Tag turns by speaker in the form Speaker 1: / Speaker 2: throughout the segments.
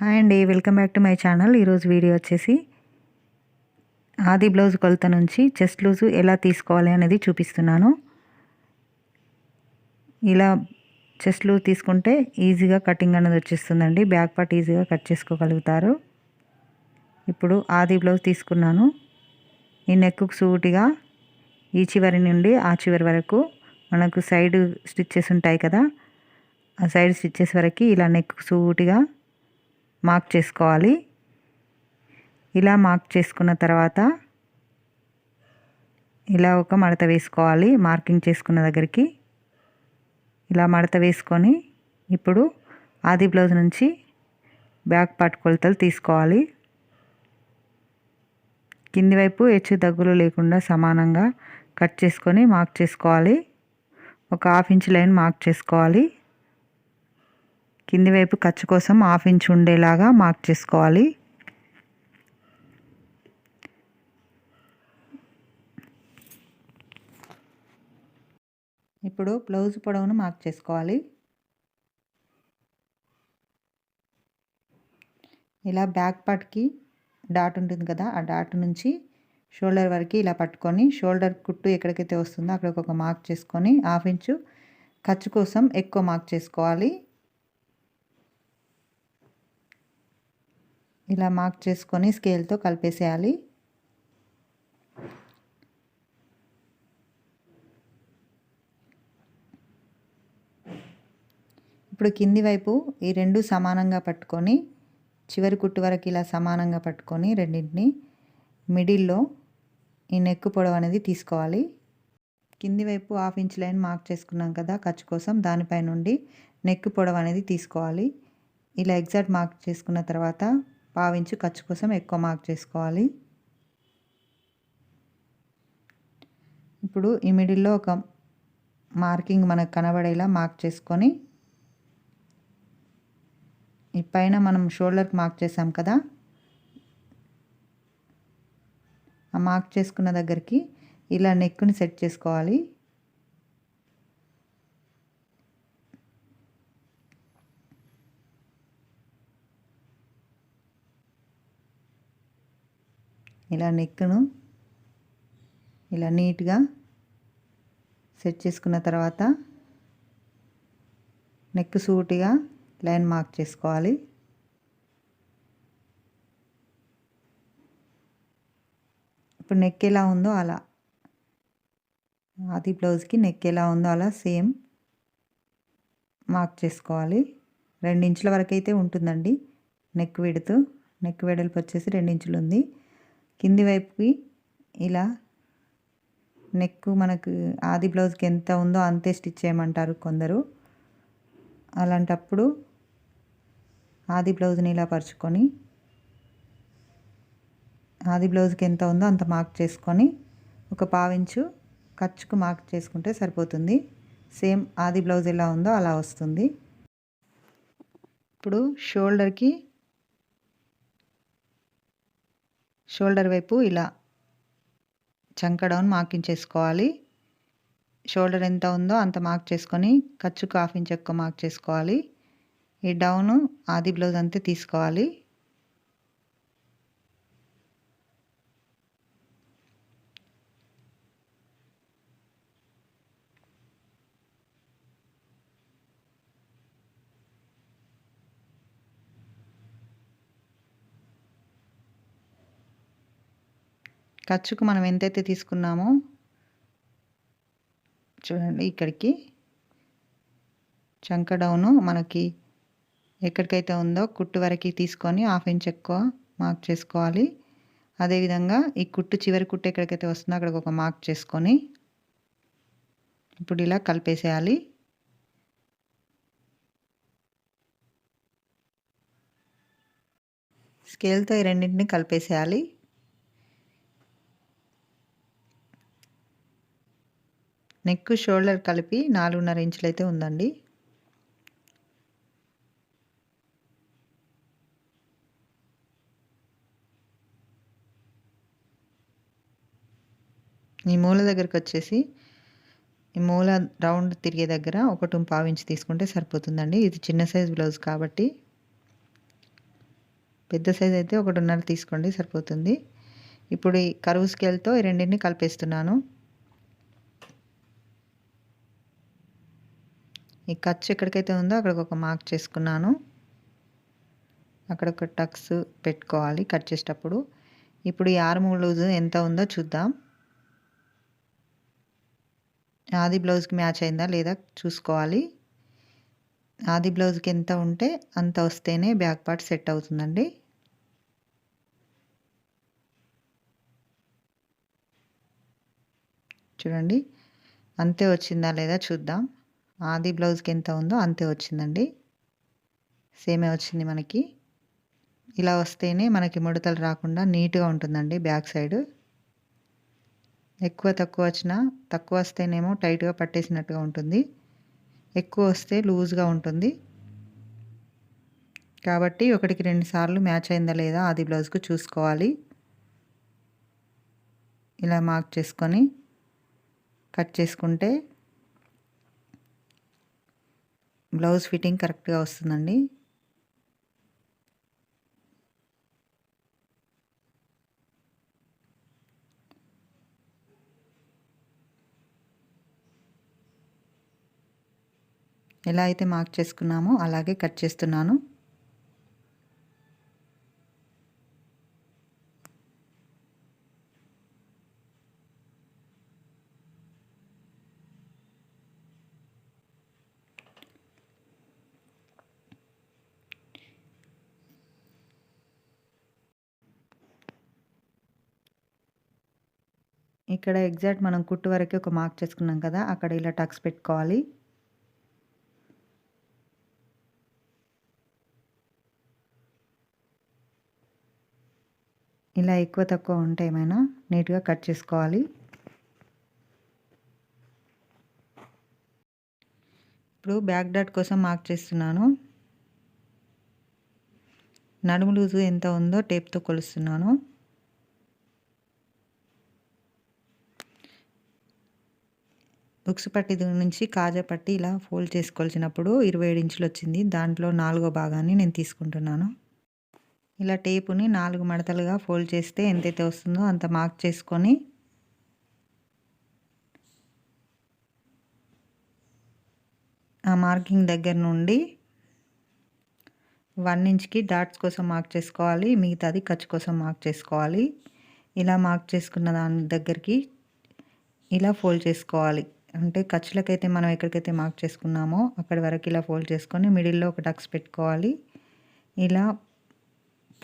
Speaker 1: Hi అండి welcome back to my channel. ఈరోజు video వచ్చేసి ఆది బ్లౌజ్ కొలత నుంచి చెస్ట్ లూజు ఎలా తీసుకోవాలి అనేది చూపిస్తున్నాను. ఇలా చెస్ట్ లూజ్ తీసుకుంటే ఈజీగా కటింగ్ అనేది వచ్చేస్తుందండి. బ్యాక్ పార్ట్ ఈజీగా కట్ చేసుకోగలుగుతారు. ఇప్పుడు ఆది బ్లౌజ్ తీసుకున్నాను. ఈ నెక్కు సూటిగా ఈ చివరి నుండి ఆ చివరి వరకు మనకు సైడ్ స్టిచ్చెస్ ఉంటాయి కదా ఆ సైడ్ స్టిచ్చెస్ వరకు ఇలా నెక్ సూటిగా మార్క్ చేసుకోవాలి. ఇలా మార్క్ చేసుకున్న తర్వాత ఇలా ఒక మడత వేసుకోవాలి మార్కింగ్ చేసుకున్న దగ్గరికి. ఇలా మడత వేసుకొని ఇప్పుడు ఆది బ్లౌజ్ నుంచి బ్యాక్ పార్ట్ కొలతలు తీసుకోవాలి. కింది వైపు హెచ్చు దగ్గులు లేకుండా సమానంగా కట్ చేసుకొని మార్క్ చేసుకోవాలి. ఒక హాఫ్ ఇంచ్ లైన్ మార్క్ చేసుకోవాలి. కింది వైపు ఖర్చు కోసం హాఫ్ ఇంచ్ ఉండేలాగా మార్క్ చేసుకోవాలి. ఇప్పుడు బ్లౌజ్ పొడవును మార్క్ చేసుకోవాలి. ఇలా బ్యాక్ పార్ట్కి డాట్ ఉంటుంది కదా ఆ డాట్ నుంచి షోల్డర్ వరకు ఇలా పట్టుకొని షోల్డర్ కుట్టు ఎక్కడికైతే వస్తుందో అక్కడ ఒక మార్క్ చేసుకొని హాఫ్ ఇంచు ఖర్చు కోసం ఎక్కువ మార్క్ చేసుకోవాలి. ఇలా మార్క్ చేసుకొని స్కేల్తో కలిపేసేయాలి. ఇప్పుడు కింది వైపు ఈ రెండు సమానంగా పట్టుకొని చివరి కుట్టు వరకు ఇలా సమానంగా పట్టుకొని రెండింటిని మిడిల్లో ఈ నెక్ పొడవు అనేది తీసుకోవాలి. కింది వైపు హాఫ్ ఇంచ్ లైన్ మార్క్ చేసుకున్నాం కదా ఖర్చు కోసం దానిపై నుండి నెక్ పొడవు అనేది తీసుకోవాలి. ఇలా ఎగ్జాక్ట్ మార్క్ చేసుకున్న తర్వాత పావించు ఖర్చు కోసం ఎక్కువ మార్క్ చేసుకోవాలి. ఇప్పుడు ఈ మిడిల్లో ఒక మార్కింగ్ మనకు కనబడేలా మార్క్ చేసుకొని ఈ పైన మనం షోల్డర్కి మార్క్ చేసాం కదా ఆ మార్క్ చేసుకున్న దగ్గరికి ఇలా నెక్ని సెట్ చేసుకోవాలి. ఇలా నెక్ను ఇలా నీట్గా సెట్ చేసుకున్న తర్వాత నెక్ సూటిగా లైన్ మార్క్ చేసుకోవాలి. ఇప్పుడు నెక్ ఎలా ఉందో అలా. అది బ్లౌజ్కి నెక్ ఎలా ఉందో అలా సేమ్ మార్క్ చేసుకోవాలి. రెండించుల వరకు అయితే ఉంటుందండి. నెక్ విడుతూ నెక్ వెడల్పు వచ్చేసి రెండించులు ఉంది కింది వైపుకి ఇలా నెక్ మనకు ఆది బ్లౌజ్కి ఎంత ఉందో అంతే స్టిచ్ చేయమంటారు కొందరు. అలాంటప్పుడు ఆది బ్లౌజ్ని ఇలా పరుచుకొని ఆది బ్లౌజ్కి ఎంత ఉందో అంత మార్క్ చేసుకొని ఒక పావించు ఖర్చుకు మార్క్ చేసుకుంటే సరిపోతుంది. సేమ్ ఆది బ్లౌజ్ ఎలా ఉందో అలా వస్తుంది. ఇప్పుడు షోల్డర్కి షోల్డర్ వైపు ఇలా చంక డౌన్ మార్కింగ్ చేసుకోవాలి షోల్డర్ ఎంత ఉందో అంత మార్క్ చేసుకొని ఖర్చుకు హాఫ్ ఇంచ్ ఎక్కువ మార్క్ చేసుకోవాలి. ఈ డౌను ఆది బ్లౌజ్ అంతే తీసుకోవాలి. ఖర్చుకు మనం ఎంతైతే తీసుకున్నామో చూడండి ఇక్కడికి. చంక డౌను మనకి ఎక్కడికైతే ఉందో కుట్టు వరకు తీసుకొని హాఫ్ ఇంచ్ ఎక్కువ మార్క్ చేసుకోవాలి. అదేవిధంగా ఈ కుట్టు చివరి కుట్టు ఎక్కడికైతే వస్తుందో అక్కడికి ఒక మార్క్ చేసుకొని ఇప్పుడు ఇలా కలిపేసేయాలి. స్కేల్తో ఈ రెండింటిని కలిపేసేయాలి. నెక్ షోల్డర్ కలిపి నాలుగున్నర ఇంచులు అయితే ఉందండి. ఈ మూల దగ్గరకు వచ్చేసి ఈ మూల రౌండ్ తిరిగే దగ్గర ఒకటి పావించి తీసుకుంటే సరిపోతుందండి. ఇది చిన్న సైజ్ బ్లౌజ్ కాబట్టి పెద్ద సైజ్ అయితే ఒకటిన్నర తీసుకోండి సరిపోతుంది. ఇప్పుడు ఈ కరువు స్కేల్తో ఈ రెండింటిని కలిపేస్తున్నాను. ఈ ఖర్చు ఎక్కడికైతే ఉందో అక్కడికి ఒక మార్క్ చేసుకున్నాను. అక్కడ ఒక టక్స్ పెట్టుకోవాలి కట్ చేసేటప్పుడు. ఇప్పుడు ఈ ఆర్మ్ బ్లౌజ్ ఎంత ఉందో చూద్దాం. ఆది బ్లౌజ్కి మ్యాచ్ అయిందా లేదా చూసుకోవాలి. ఆది బ్లౌజ్కి ఎంత ఉంటే అంత వస్తేనే బ్యాక్ పార్ట్ సెట్ అవుతుందండి. చూడండి. అంతే వచ్చిందా లేదా చూద్దాం. ఆది బ్లౌజ్కి ఎంత ఉందో అంతే వచ్చిందండి. సేమే వచ్చింది మనకి. ఇలా వస్తేనే మనకి ముడతలు రాకుండా నీట్గా ఉంటుందండి బ్యాక్ సైడ్. ఎక్కువ తక్కువ వచ్చినా తక్కువ వస్తేనేమో టైట్గా పట్టేసినట్టుగా ఉంటుంది. ఎక్కువ వస్తే లూజ్గా ఉంటుంది. కాబట్టి ఒకటికి రెండు సార్లు మ్యాచ్ అయిందా లేదా ఆది బ్లౌజ్కు చూసుకోవాలి. ఇలా మార్క్ చేసుకొని కట్ చేసుకుంటే బ్లౌజ్ ఫిట్టింగ్ కరెక్ట్గా వస్తుందండి. ఎలా అయితే మార్క్ చేసుకున్నామో అలాగే కట్ చేస్తున్నాను. ఇక్కడ ఎగ్జాక్ట్ మనం కుట్టు వరకు ఒక మార్క్ చేసుకున్నాం కదా అక్కడ ఇలా టక్స్ పెట్టుకోవాలి. ఇలా ఎక్కువ తక్కువ ఉంటే ఏమైనా నీట్గా కట్ చేసుకోవాలి. ఇప్పుడు బ్యాక్ డాట్ కోసం మార్క్ చేస్తున్నాను. నడుము లూజు ఎంత ఉందో టేప్తో కొలుస్తున్నాను. ఉక్స్ పట్టి నుంచి కాజా పట్టి ఇలా ఫోల్డ్ చేసుకోవాల్సినప్పుడు ఇరవై ఏడు ఇంచులు వచ్చింది. దాంట్లో నాలుగో భాగాన్ని నేను తీసుకుంటున్నాను. ఇలా టేపుని నాలుగు మడతలుగా ఫోల్డ్ చేస్తే ఎంతైతే వస్తుందో అంత మార్క్ చేసుకొని ఆ మార్కింగ్ దగ్గర నుండి వన్ ఇంచ్కి డాట్స్ కోసం మార్క్ చేసుకోవాలి. మిగతాది ఖర్చు కోసం మార్క్ చేసుకోవాలి. ఇలా మార్క్ చేసుకున్న దాని దగ్గరికి ఇలా ఫోల్డ్ చేసుకోవాలి. అంటే ఖర్చులకైతే మనం ఎక్కడికైతే మార్క్ చేసుకున్నామో అక్కడి వరకు ఇలా ఫోల్డ్ చేసుకొని మిడిల్లో ఒక టక్స్ పెట్టుకోవాలి. ఇలా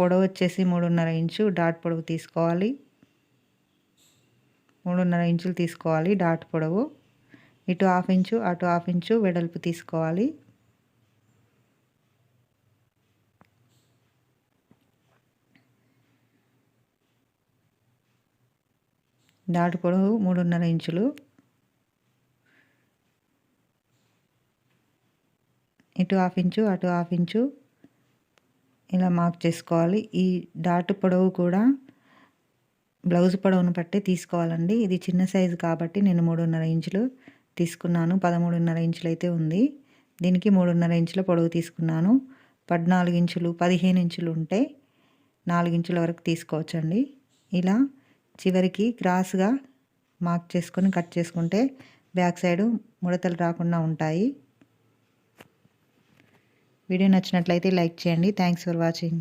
Speaker 1: పొడవు వచ్చేసి మూడున్నర ఇంచు డాట్ పొడవు తీసుకోవాలి. మూడున్నర ఇంచులు తీసుకోవాలి డాట్ పొడవు. ఇటు హాఫ్ ఇంచు అటు హాఫ్ ఇంచు వెడల్పు తీసుకోవాలి. డాట్ పొడవు మూడున్నర ఇంచులు. ఇటు హాఫ్ ఇంచు అటు హాఫ్ ఇంచు ఇలా మార్క్ చేసుకోవాలి. ఈ డాట్ పొడవు కూడా బ్లౌజ్ పొడవును బట్టి తీసుకోవాలండి. ఇది చిన్న సైజు కాబట్టి నేను మూడున్నర ఇంచులు తీసుకున్నాను. పదమూడున్నర ఇంచులు అయితే ఉంది. దీనికి మూడున్నర ఇంచుల పొడవు తీసుకున్నాను. పద్నాలుగు ఇంచులు పదిహేను ఇంచులు ఉంటే నాలుగు ఇంచుల వరకు తీసుకోవచ్చండి. ఇలా చివరికి క్రాస్గా మార్క్ చేసుకొని కట్ చేసుకుంటే బ్యాక్ సైడు ముడతలు రాకుండా ఉంటాయి. వీడియో నచ్చినట్లయితే లైక్ చేయండి. Thanks for watching